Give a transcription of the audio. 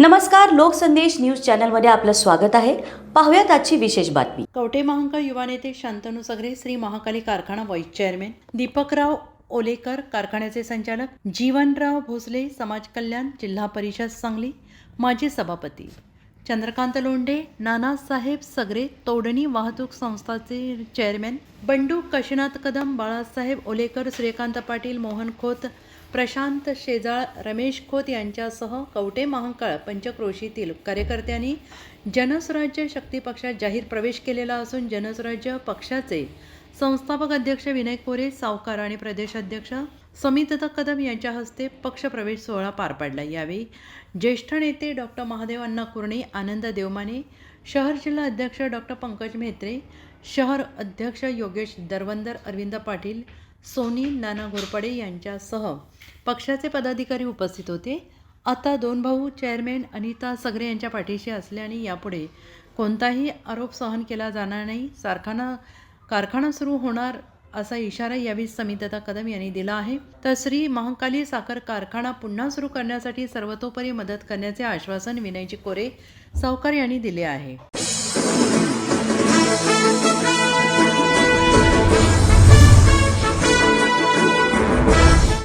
नमस्कार लोकसंदेश न्यूज चॅनलमध्ये आपलं स्वागत आहे. पाहूयात आजची विशेष बातमी. कवठे महांकाळ युवा नेते शांतनू सगरे श्री महाकाली कारखाना व्हाईस चेअरमॅन दीपकराव ओलेकर कारखान्याचे संचालक जीवनराव भोसले समाज कल्याण जिल्हा परिषद सांगली माजी सभापती. चंद्रकांत लोंढे नानासाहेब सगरे तोडणी वाहतूक संस्थाचे चेअरमॅन बंडू काशीनाथ कदम बाळासाहेब ओलेकर श्रीकांत पाटील मोहन खोत प्रशांत शेजाळ रमेश खोत यांच्यासह कवटे महांकाळ पंचक्रोशीतील कार्यकर्त्यांनी जनस्वराज्य शक्ती पक्षात जाहीर प्रवेश केलेला असून जनस्वराज्य पक्षाचे संस्थापक अध्यक्ष विनय कोरे सावकार आणि प्रदेशाध्यक्ष समितता कदम यांच्या हस्ते पक्षप्रवेश सोहळा पार पडला. यावेळी ज्येष्ठ नेते डॉक्टर महादेव अण्णा कुर्णे आनंद देवमाने शहर जिल्हा अध्यक्ष डॉक्टर पंकज म्हेत्रे शहर अध्यक्ष योगेश दरवंदर अरविंद पाटील सोनी नाना घोरपडे यांच्यासह पक्षाचे पदाधिकारी उपस्थित होते. आता दोन भाऊ चेअरमॅन अनिता सगरे यांच्या पाठीशी असल्याने यापुढे कोणताही आरोप सहन केला जाणार नाही. कारखाना कारखाना सुरू होणार असा इशारा यावेळी समितता कदम यांनी दिला आहे. तर श्री महाकाली साखर कारखाना पुन्हा सुरू करण्यासाठी सर्वतोपरी मदत करण्याचे आश्वासन विनयजी कोरे सावकार यांनी दिले आहे.